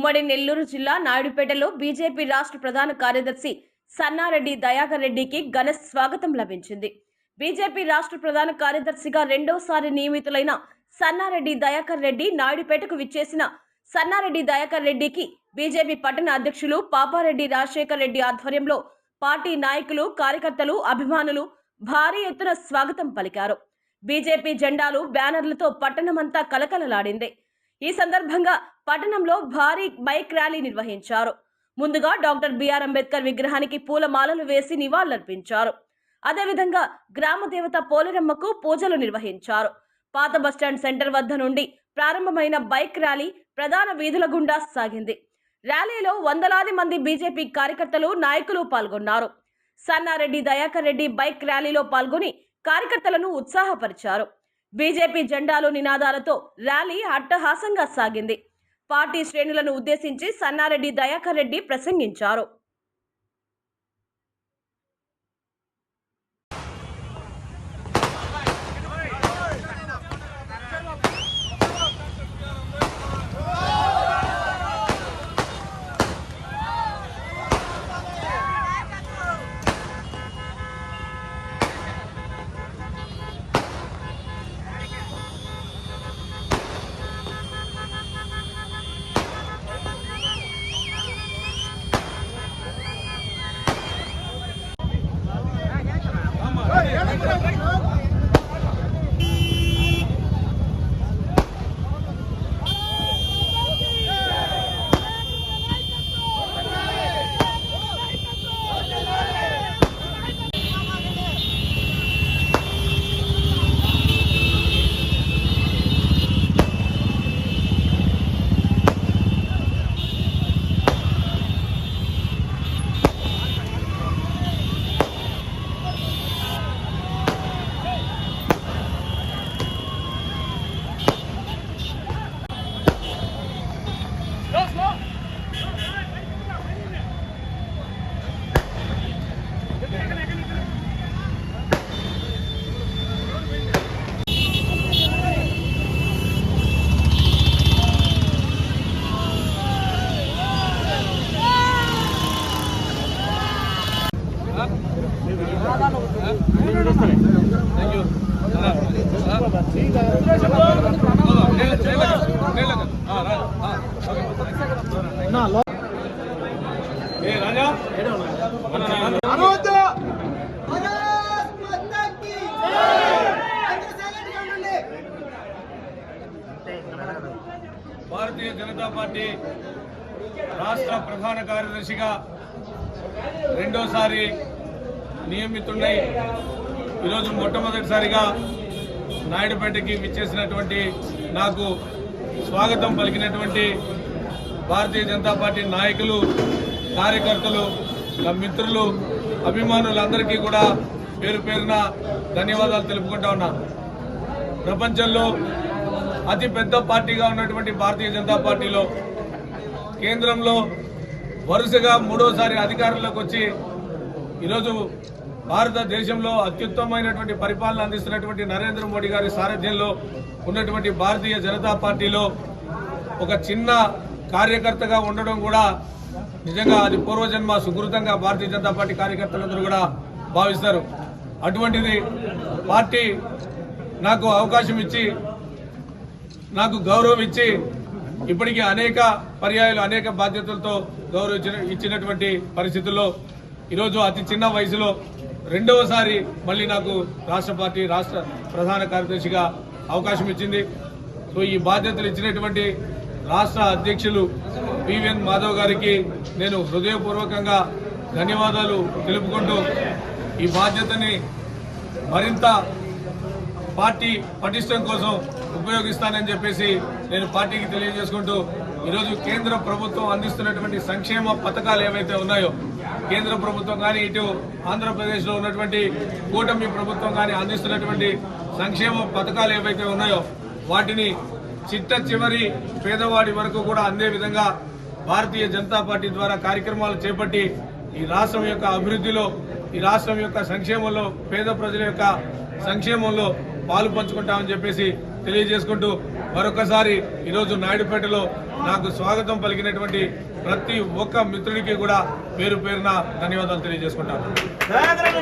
ఉమ్మడి నెల్లూరు జిల్లా నాయుడుపేటలో బీజేపీ రాష్ట్ర ప్రధాన కార్యదర్శి సన్నారెడ్డి దయాకర్ రెడ్డికి ఘన స్వాగతం లభించింది. బీజేపీ రాష్ట్ర ప్రధాన కార్యదర్శిగా రెండోసారి నియమితులైన సన్నారెడ్డి దయాకర్ రెడ్డి నాయుడుపేటకు విచ్చేసిన సన్నారెడ్డి దయాకర్ రెడ్డికి బీజేపీ పట్టణ అధ్యక్షులు పాపారెడ్డి రాజశేఖర్ రెడ్డి ఆధ్వర్యంలో పార్టీ నాయకులు కార్యకర్తలు అభిమానులు భారీ ఎత్తున స్వాగతం పలికారు. బీజేపీ జెండాలు బ్యానర్లతో పట్టణమంతా కలకలలాడింది. ఈ సందర్భంగా పట్టణంలో భారీ బైక్ ర్యాలీ నిర్వహించారు. ముందుగా డాక్టర్ బిఆర్ అంబేద్కర్ విగ్రహానికి పూలమాలలు వేసి నివాళులర్పించారు. అదేవిధంగా గ్రామ దేవత పోలేరమ్మకు పూజలు నిర్వహించారు. పాత బస్టాండ్ సెంటర్ వద్ద నుండి ప్రారంభమైన బైక్ ర్యాలీ ప్రధాన వీధుల గుండా సాగింది. ర్యాలీలో వందలాది మంది బీజేపీ కార్యకర్తలు నాయకులు పాల్గొన్నారు. సన్నారెడ్డి దయాకర్ రెడ్డి బైక్ ర్యాలీలో పాల్గొని కార్యకర్తలను ఉత్సాహపరిచారు. బీజేపీ జెండాలు నినాదాలతో ర్యాలీ అట్టహాసంగా సాగింది. పార్టీ శ్రేణులను ఉద్దేశించి సన్నారెడ్డి దయాకర్ రెడ్డి ప్రసంగించారు. రాష్ట్ర ప్రధాన కార్యదర్శిగా రెండోసారి నియమితున్నై ఈరోజు మొట్టమొదటిసారిగా నాయుడుపేటకి విచ్చేసినటువంటి నాకు స్వాగతం పలికినటువంటి భారతీయ జనతా పార్టీ నాయకులు కార్యకర్తలు నా మిత్రులు అభిమానులందరికీ కూడా పేరు పేరున ధన్యవాదాలు తెలుపుకుంటా ఉన్నా. ప్రపంచంలో అతిపెద్ద పార్టీగా ఉన్నటువంటి భారతీయ జనతా పార్టీలో కేంద్రంలో వరుసగా మూడోసారి అధికారంలోకి వచ్చి ఈరోజు భారతదేశంలో అత్యుత్తమైనటువంటి పరిపాలన అందిస్తున్నటువంటి నరేంద్ర మోడీ గారి సారథ్యంలో ఉన్నటువంటి భారతీయ జనతా పార్టీలో ఒక చిన్న కార్యకర్తగా ఉండడం కూడా నిజంగా అది పూర్వజన్మ సుకృతంగా భారతీయ జనతా పార్టీ కార్యకర్తలందరూ కూడా భావిస్తారు. అటువంటిది పార్టీ నాకు అవకాశం ఇచ్చి నాకు గౌరవం ఇచ్చి ఇప్పటికీ అనేక పర్యాయాలు అనేక బాధ్యతలతో గౌరవ ఇచ్చినటువంటి పరిస్థితుల్లో ఈరోజు అతి చిన్న వయసులో రెండవసారి మళ్ళీ నాకు రాష్ట్ర పార్టీ రాష్ట్ర ప్రధాన కార్యదర్శిగా అవకాశం ఇచ్చింది. సో ఈ బాధ్యతలు ఇచ్చినటువంటి రాష్ట్ర అధ్యక్షులు పివిఎన్ మాధవ్ గారికి నేను హృదయపూర్వకంగా ధన్యవాదాలు తెలుపుకుంటూ ఈ బాధ్యతని మరింత పార్టీ పటిష్టం కోసం ఉపయోగిస్తానని చెప్పేసి నేను పార్టీకి తెలియజేసుకుంటూ ఈరోజు కేంద్ర ప్రభుత్వం అందిస్తున్నటువంటి సంక్షేమ పథకాలు ఏవైతే ఉన్నాయో కేంద్ర ప్రభుత్వం కానీ ఇటు ఆంధ్రప్రదేశ్లో ఉన్నటువంటి కూటమి ప్రభుత్వం కానీ అందిస్తున్నటువంటి సంక్షేమ పథకాలు ఏవైతే ఉన్నాయో వాటిని చిట్ట చివరి పేదవాడి వరకు కూడా అందే విధంగా భారతీయ జనతా పార్టీ ద్వారా కార్యక్రమాలు చేపట్టి ఈ రాష్ట్రం యొక్క అభివృద్ధిలో ఈ రాష్ట్రం యొక్క సంక్షేమంలో పేద ప్రజల యొక్క సంక్షేమంలో పాలు పంచుకుంటామని చెప్పేసి తెలియజేసుకుంటూ మరొకసారి ఈరోజు నాయుడుపేటలో నాకు స్వాగతం పలికినటువంటి ప్రతి ఒక్క మిత్రుడికి కూడా పేరు పేరున ధన్యవాదాలు తెలియజేసుకుంటాను.